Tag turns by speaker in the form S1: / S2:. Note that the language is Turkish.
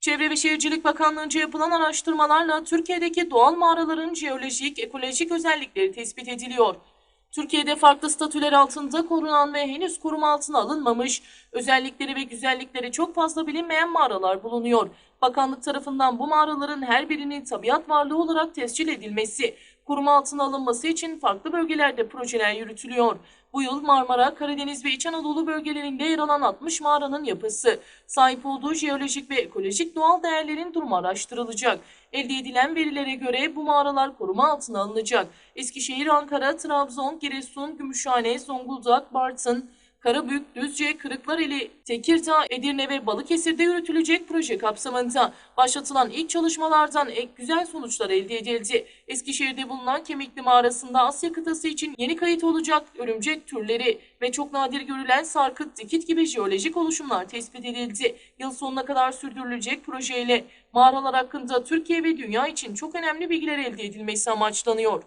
S1: Çevre ve Şehircilik Bakanlığı'nca yapılan araştırmalarla Türkiye'deki doğal mağaraların jeolojik, ekolojik özellikleri tespit ediliyor. Türkiye'de farklı statüler altında korunan ve henüz koruma altına alınmamış, özellikleri ve güzellikleri çok fazla bilinmeyen mağaralar bulunuyor. Bakanlık tarafından bu mağaraların her birinin tabiat varlığı olarak tescil edilmesi, koruma altına alınması için farklı bölgelerde projeler yürütülüyor. Bu yıl Marmara, Karadeniz ve İç Anadolu bölgelerinde yer alan 60 mağaranın yapısı, sahip olduğu jeolojik ve ekolojik doğal değerlerin durumu araştırılacak. Elde edilen verilere göre bu mağaralar koruma altına alınacak. Eskişehir, Ankara, Trabzon, Giresun, Gümüşhane, Zonguldak, Bartın, Karabük, Düzce, Kırıklareli, Tekirdağ, Edirne ve Balıkesir'de yürütülecek proje kapsamında başlatılan ilk çalışmalardan ek güzel sonuçlar elde edildi. Eskişehir'de bulunan Kemikli Mağarası'nda Asya kıtası için yeni kayıt olacak örümcek türleri ve çok nadir görülen sarkıt, dikit gibi jeolojik oluşumlar tespit edildi. Yıl sonuna kadar sürdürülecek projeyle mağaralar hakkında Türkiye ve dünya için çok önemli bilgiler elde edilmesi amaçlanıyor.